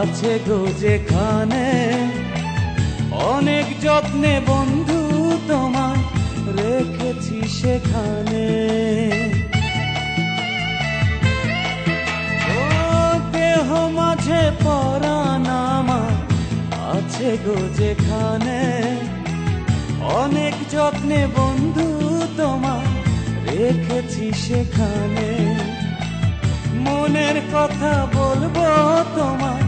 আছে গো যেখানে অনেক যত্নে বন্ধু তোমায় রেখেছি সেখানে। দেহ মাঝে পরাণ আমার আছে গো যেখানে অনেক যত্নে বন্ধু তোমায় রেখেছি সেখানে। মনের কথা বলব তোমায়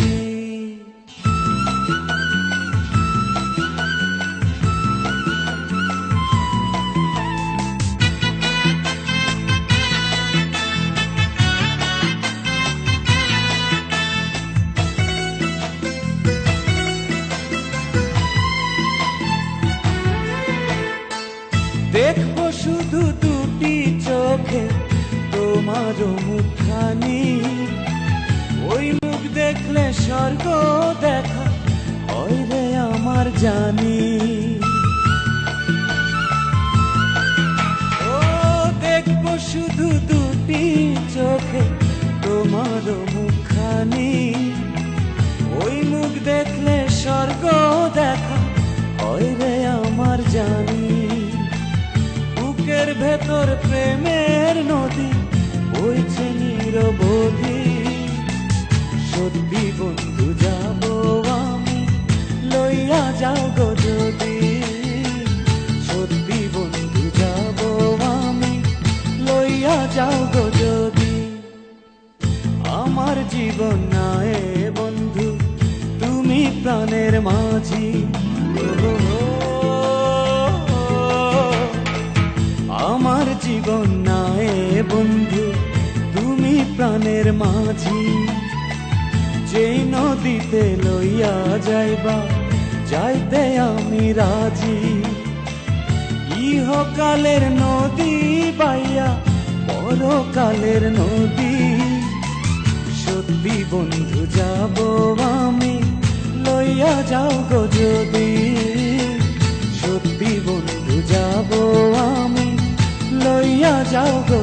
তোমার মুখানি ওই মুখ দেখলে স্বর্গ দেখা। ওই রে আমার জানি। বইছে নিরবধি। সত্যি বন্ধু, যাব আমি, লইয়া যাও গো যদি। সত্যি বন্ধু, যাব আমি, লইয়া যাও গো যদি। আমার জীবন নাই বন্ধু, তুমি প্রাণের মাঝি। আমার জীবন নাই বন্ধু। প্রাণের মাঝি যেই নদীতে লইয়া যাইবা, যাইতে আমি রাজি। ইহকালের নদী পাইয়া, পরকালের নদী। সত্যি বন্ধু, যাব আমি, লইয়া যাও গো যদি। সত্যি বন্ধু, যাব আমি, লইয়া যাও গো